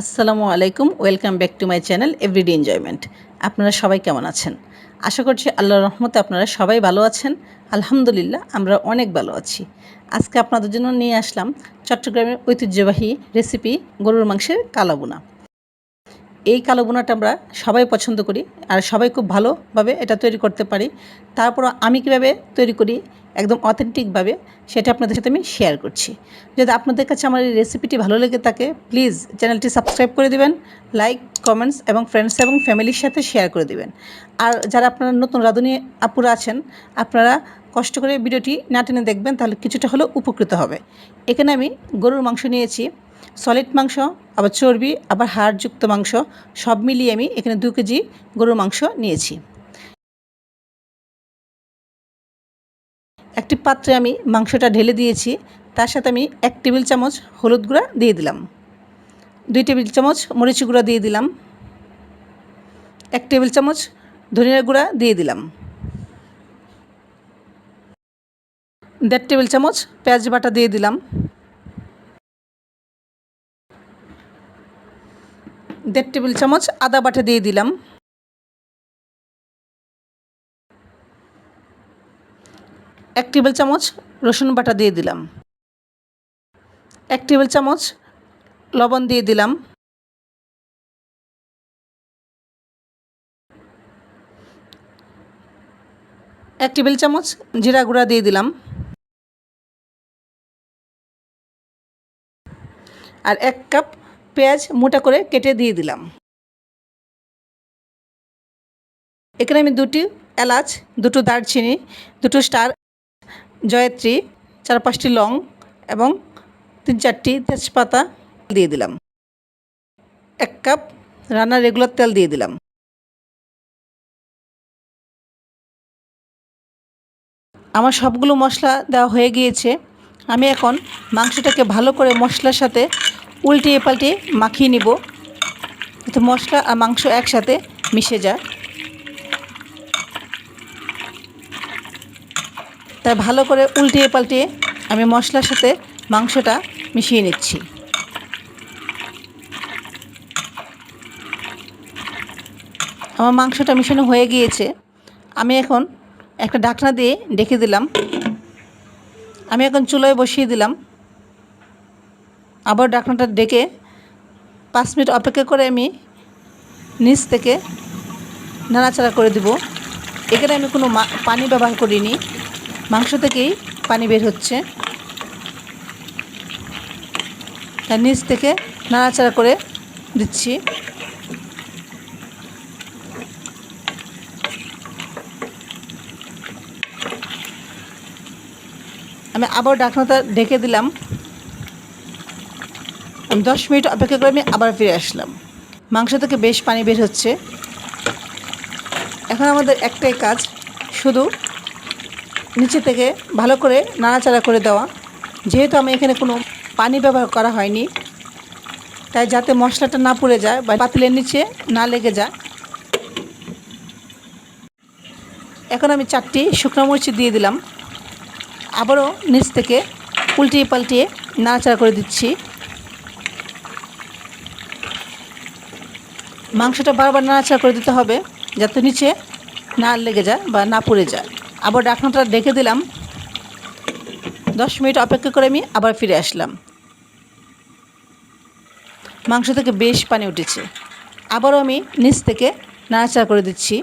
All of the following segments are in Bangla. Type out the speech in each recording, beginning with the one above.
আসসালামু আলাইকুম, welcome back to my channel everyday enjoyment আপনারা সবাই কেমন আছেন? আশা করছি আল্লাহর রহমতে আপনারা সবাই ভালো আছেন। আলহামদুলিল্লাহ, আমরা অনেক ভালো আছি। আজকে আপনাদের জন্য নিয়ে আসলাম চট্টগ্রামের ঐতিহ্যবাহী রেসিপি গরুর মাংসের কালাবুনা। এই কালো বোনাটা আমরা সবাই পছন্দ করি আর সবাই খুব ভালোভাবে এটা তৈরি করতে পারি। তারপর আমি কীভাবে তৈরি করি একদম অথেন্টিকভাবে সেটা আপনাদের সাথে আমি শেয়ার করছি। যদি আপনাদের কাছে আমার এই রেসিপিটি ভালো লেগে থাকে প্লিজ চ্যানেলটি সাবস্ক্রাইব করে দেবেন লাইক কমেন্টস এবং ফ্রেন্ডস এবং ফ্যামিলির সাথে শেয়ার করে দেবেন। আর যারা আপনারা নতুন রাঁধুনি আপুরা আছেন, আপনারা কষ্ট করে ভিডিওটি না টেনে দেখবেন, তাহলে কিছুটা হলেও উপকৃত হবে। এখানে আমি গরুর মাংস নিয়েছি। সলিড মাংস, আবার চর্বি, আবার হাড়যুক্ত মাংস, সব মিলিয়ে আমি এখানে দু কেজি গরুর মাংস নিয়েছি। একটি পাত্রে আমি মাংসটা ঢেলে দিয়েছি, তার সাথে আমি এক টেবিল চামচ হলুদ গুঁড়া দিয়ে দিলাম। দুই টেবিল চামচ মরিচ গুঁড়া দিয়ে দিলাম। এক টেবিল চামচ ধনিয়া গুঁড়া দিয়ে দিলাম। দেড় টেবিল চামচ পেঁয়াজ বাটা দিয়ে দিলাম। দেড় টেবিল চামচ আদা বাটা দিয়ে দিলাম। এক টেবিল চামচ রসুন বাটা দিয়ে দিলাম। এক টেবিল চামচ লবণ দিয়ে দিলাম। এক টেবিল চামচ জিরা গুঁড়া দিয়ে দিলাম। আর এক কাপ পেঁয়াজ মোটা করে কেটে দিয়ে দিলাম। এখানে আমি দুটি এলাচ, দুটো দারচিনি, দুটো স্টার জয়ত্রী, চার পাঁচটি লং এবং তিন চারটি তেজপাতা দিয়ে দিলাম। এক কাপ রান্নার রেগুলার তেল দিয়ে দিলাম। আমার সবগুলো মশলা দেওয়া হয়ে গিয়েছে। আমি এখন মাংসটাকে ভালো করে মশলার সাথে উল্টিয়ে পাল্টিয়ে মাখিয়ে নিব। যাতে মশলা আর মাংস একসাথে মিশে যায়। তাই ভালো করে উল্টিয়ে পাল্টিয়ে আমি মশলার সাথে মাংসটা মিশিয়ে নিচ্ছি। আমার মাংসটা মিশানো হয়ে গিয়েছে। আমি এখন একটা ঢাকনা দিয়ে ডেকে দিলাম। আমি এখন চুলোয় বসিয়ে দিলাম। আবার ডাকনাটা ডেকে পাঁচ মিনিট অপেক্ষা করে আমি নিচ থেকে নাড়াচাড়া করে দিব। এখানে আমি কোনো পানি ব্যবহার করিনি। মাংস থেকেই পানি বের হচ্ছে। তার নিচ থেকে নাড়াচাড়া করে দিচ্ছি। আমি আবার ডাকনাটা ঢেকে দিলাম। দশ মিনিট অপেক্ষা করে আমি আবার ফিরে আসলাম। মাংস থেকে বেশ পানি বের হচ্ছে। এখন আমাদের একটাই কাজ, শুধু নিচে থেকে ভালো করে নাড়াচাড়া করে দেওয়া। যেহেতু আমি এখানে কোনো পানি ব্যবহার করা হয়নি, তাই যাতে মশলাটা না পুড়ে যায় বা পাতিলের নিচে না লেগে যায়। এখন আমি চারটি শুকনো মরিচ দিয়ে দিলাম। আবারও নিচ থেকে উল্টিয়ে পাল্টিয়ে নাড়াচাড়া করে দিচ্ছি। মাংসটা বারবার নাড়াচাড়া করে দিতে হবে, যাতে নিচে না লেগে যায় বা না পুড়ে যায়। আবার ডাকনাটা ডেকে দিলাম। দশ মিনিট অপেক্ষা করে আমি আবার ফিরে আসলাম। মাংস থেকে বেশ পানি উঠেছে। আবারও আমি নিচ থেকে নাড়াচাড়া করে দিচ্ছি।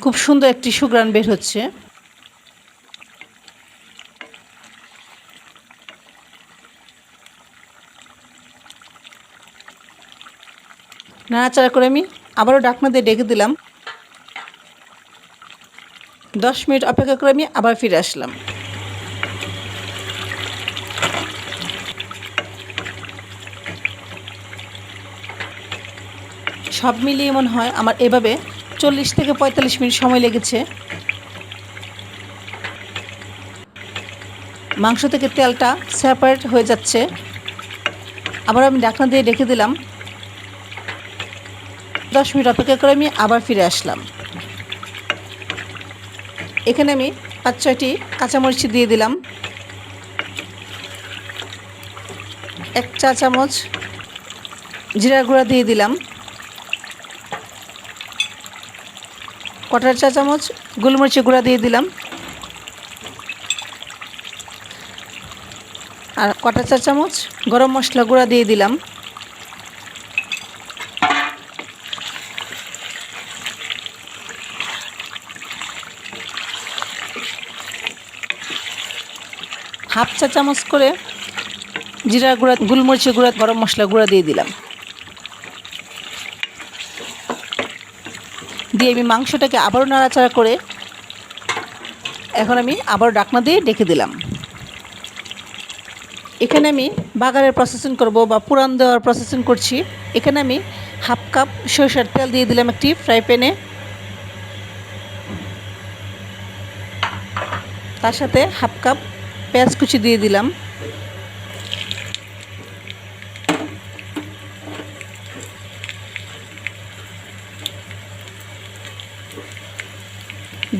খুব সুন্দর একটি সুগ্রান বের হচ্ছে। নাড়াচাড়া করে আমি আবারও ডাকনা দিয়ে ডেকে দিলাম। দশ মিনিট অপেক্ষা করে আমি আবার ফিরে আসলাম। সব মিলিয়ে মনে হয় আমার এভাবে চল্লিশ থেকে পঁয়তাল্লিশ মিনিট সময় লেগেছে। মাংস থেকে তেলটা সেপারেট হয়ে যাচ্ছে। আবার আমি ডাকনা দিয়ে রেখে দিলাম। দশ মিনিট অপেক্ষা করে আমি আবার ফিরে আসলাম। এখানে আমি পাঁচ, ছয়টি কাঁচামরিচ দিয়ে দিলাম। এক চা চামচ জিরা গুঁড়া দিয়ে দিলাম। কটার চা চামচ গোলমরিচের গুঁড়া দিয়ে দিলাম। আর কটা চা চামচ গরম মশলা গুঁড়া দিয়ে দিলাম। হাফ চা চামচ করে জিরা গুঁড়া, গোলমরিচের গুঁড়া, গরম মশলা গুঁড়া দিয়ে দিলাম। দিয়ে আমি মাংসটাকে আবারও নাড়াচাড়া করে এখন আমি আবারও ডাকনা দিয়ে ডেকে দিলাম। এখানে আমি বাগারের প্রসেসিং করব বা পুরান দেওয়ার প্রসেসিং করছি। এখানে আমি হাফ কাপ সরিষার তেল দিয়ে দিলাম একটি ফ্রাই প্যানে। তার সাথে হাফ কাপ পেঁয়াজ কুচি দিয়ে দিলাম।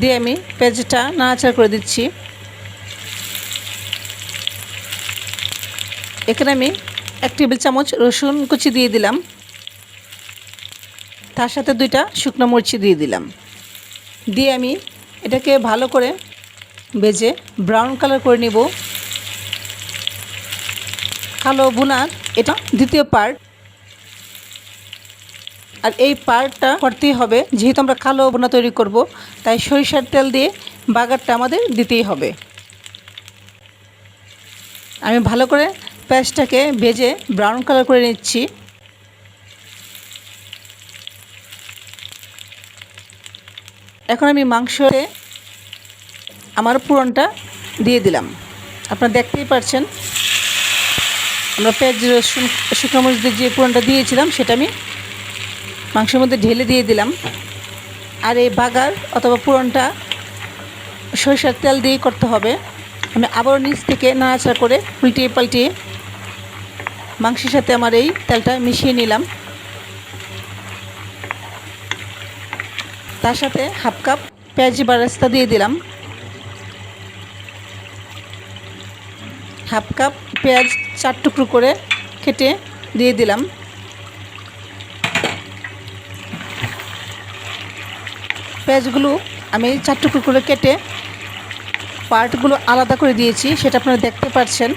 দিয়ে আমি পেঁয়াজটা নাড়াচাড়া করে দিচ্ছি। এখানে আমি এক টেবিল চামচ রসুন কুচি দিয়ে দিলাম। তার সাথে দুইটা শুকনো মরিচি দিয়ে দিলাম। দিয়ে আমি এটাকে ভালো করে ভেজে ব্রাউন কালার করে নিব। কালো বুনার এটা দ্বিতীয় পার্ট আর এই পার্টটা করতেই হবে, যেহেতু আমরা কালো বোনা তৈরি করব, তাই সরিষার তেল দিয়ে বাগারটা আমাদের দিতেই হবে। আমি ভালো করে পেঁয়াজটাকে ভেজে ব্রাউন কালার করে নিচ্ছি। এখন আমি মাংসতে আমার পুরনটা দিয়ে দিলাম। আপনারা দেখতেই পারছেন। আমরা পেঁয়াজ, রসুন, শুকনো মরিচ দিয়ে যে পুরনটা দিয়েছিলাম, সেটা আমি মাংসের মধ্যে ঢেলে দিয়ে দিলাম। আর এই বাগার অথবা পুরনটা সরিষার তেল দিয়েই করতে হবে। আমি আবারও নিচ থেকে নাড়াচাড়া করে উল্টিয়ে পাল্টিয়ে মাংসের সাথে আমার এই তেলটা মিশিয়ে নিলাম। তার সাথে হাফ কাপ পেঁয়াজি বারাস্তা দিয়ে দিলাম। হাফ কাপ পেঁয়াজ চার টুকরো করে কেটে দিয়ে দিলাম। পেঁয়াজগুলো আমি চার টুকরো করে কেটে পার্টগুলো আলাদা করে দিয়েছি, সেটা আপনারা দেখতে পাচ্ছেন,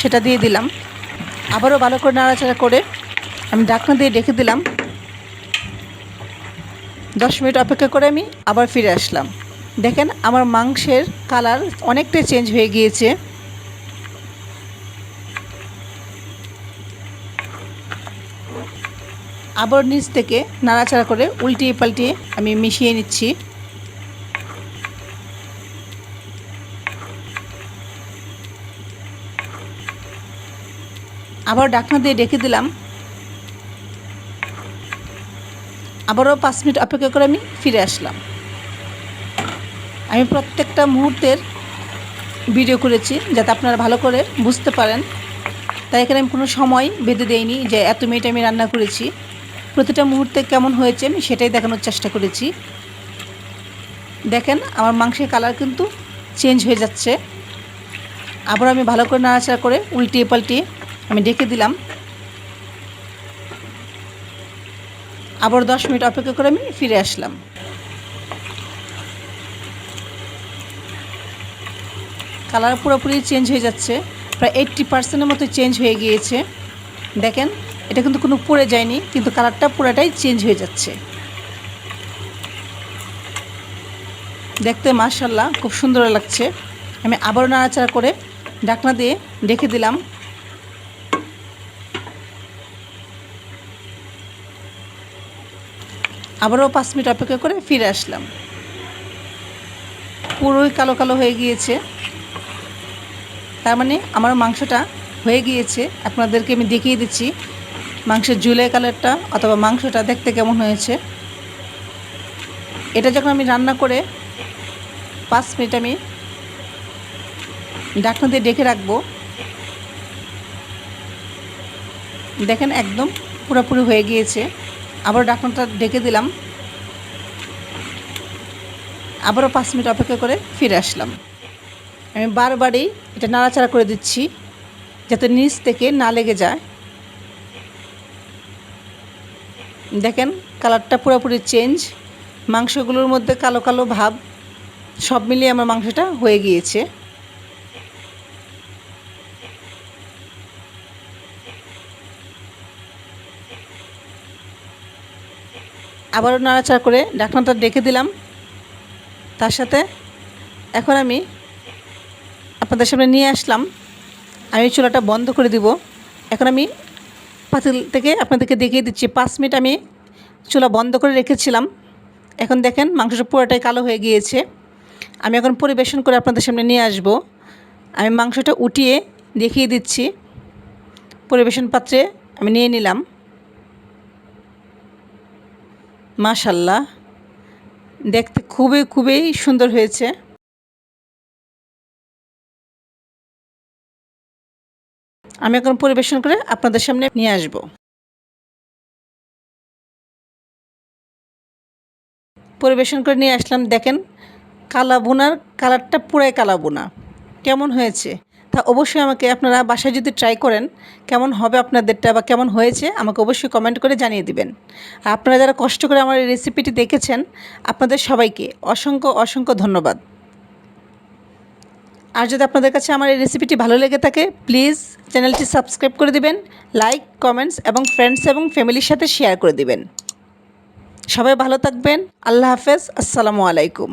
সেটা দিয়ে দিলাম। আবারও ভালো করে নাড়াচাড়া করে আমি ডাকনা দিয়ে ডেকে দিলাম। দশ মিনিট অপেক্ষা করে আমি আবার ফিরে আসলাম। দেখেন আমার মাংসের কালার অনেকটাই চেঞ্জ হয়ে গিয়েছে। আবার নিচ থেকে নাড়াচাড়া করে উল্টিয়ে পাল্টিয়ে আমি মিশিয়ে নিচ্ছি। আবার ডাকনা দিয়ে ডেকে দিলাম। আবারও পাঁচ মিনিট অপেক্ষা করে আমি ফিরে আসলাম। আমি প্রত্যেকটা মুহূর্তের ভিডিও করেছি যাতে আপনারা ভালো করে বুঝতে পারেন। তাই এখানে আমি কোনো সময় বেঁধে দেইনি যে এত মিনিট আমি রান্না করেছি। প্রতিটা মুহূর্তে কেমন হয়েছে আমি সেটাই দেখানোর চেষ্টা করেছি। দেখেন, আমার মাংসের কালার কিন্তু চেঞ্জ হয়ে যাচ্ছে। আবার আমি ভালো করে নাড়াচাড়া করে উল্টিয়ে পাল্টিয়ে আমি ডেকে দিলাম। আবার দশ মিনিট অপেক্ষা করে আমি ফিরে আসলাম। কালার পুরোপুরি চেঞ্জ হয়ে যাচ্ছে। প্রায় এইট্টি পার্সেন্টের মতো চেঞ্জ হয়ে গিয়েছে। দেখেন এটা কিন্তু কোনো পড়ে যায়নি, কিন্তু কালারটা পুরোটাই চেঞ্জ হয়ে যাচ্ছে। দেখতে মার্শাল্লাহ খুব সুন্দর লাগছে। আমি আবারও নাড়াচাড়া করে ডাকনা দিয়ে ডেকে দিলাম। আবারও পাঁচ মিনিট অপেক্ষা করে ফিরে আসলাম। পুরোই কালো কালো হয়ে গিয়েছে। তার মানে আমার মাংসটা হয়ে গিয়েছে। আপনাদেরকে আমি দেখিয়ে দিচ্ছি। মাংসের জুলাই কালারটা অথবা মাংসটা দেখতে কেমন হয়েছে। এটা যখন আমি রান্না করে পাঁচ মিনিট আমি ডাকনা দিয়ে ডেকে রাখব, দেখেন একদম পুরোপুরি হয়ে গিয়েছে। আবার ডাকনাটা ডেকে দিলাম। আবারও পাঁচ মিনিট অপেক্ষা করে ফিরে আসলাম। আমি বারবারই এটা নাড়াচাড়া করে দিচ্ছি, যাতে নিচ থেকে না লেগে যায়। দেখেন, কালারটা পুরোপুরি চেঞ্জ। মাংসগুলোর মধ্যে কালো কালো ভাব, সব মিলিয়ে আমার মাংসটা হয়ে গিয়েছে। আবারও নাড়াচাড়া করে ঢাকনাটা ডেকে দিলাম। তার সাথে এখন আমি আপনাদের সামনে নিয়ে আসলাম। আমি চুলাটা বন্ধ করে দিব। এখন আমি পাতিল থেকে আপনাদেরকে দেখিয়ে দিচ্ছি। পাঁচ মিনিট আমি চুলা বন্ধ করে রেখেছিলাম। এখন দেখেন মাংসটা পুরোটাই কালো হয়ে গিয়েছে। আমি এখন পরিবেশন করে আপনাদের সামনে নিয়ে আসব। আমি মাংসটা উঠিয়ে দেখিয়ে দিচ্ছি। পরিবেশন পাত্রে আমি নিয়ে নিলাম। মাশাল্লাহ, দেখতে খুবই খুবই সুন্দর হয়েছে। আমি এখন পরিবেশন করে আপনাদের সামনে নিয়ে আসব। পরিবেশন করে নিয়ে আসলাম, দেখেন, কালা বোনার কালারটা পুরাই কালা বোনা। কেমন হয়েছে? তা অবশ্যই আমাকে আপনারা বাসায় যদি ট্রাই করেন, কেমন হবে আপনাদেরটা বা কেমন হয়েছে, আমাকে অবশ্যই কমেন্ট করে জানিয়ে দিবেন। আর আপনারা যারা কষ্ট করে আমার এই রেসিপিটি দেখেছেন, আপনাদের সবাইকে অসংখ্য অসংখ্য ধন্যবাদ। আর যদি আপনাদের কাছে আমার এই রেসিপিটি ভালো লেগে থাকে প্লিজ চ্যানেলটি সাবস্ক্রাইব করে দিবেন লাইক কমেন্টস এবং ফ্রেন্ডস এবং ফ্যামিলির সাথে শেয়ার করে দিবেন। সবাই ভালো থাকবেন, আল্লাহ হাফেজ, আসসালামু আলাইকুম।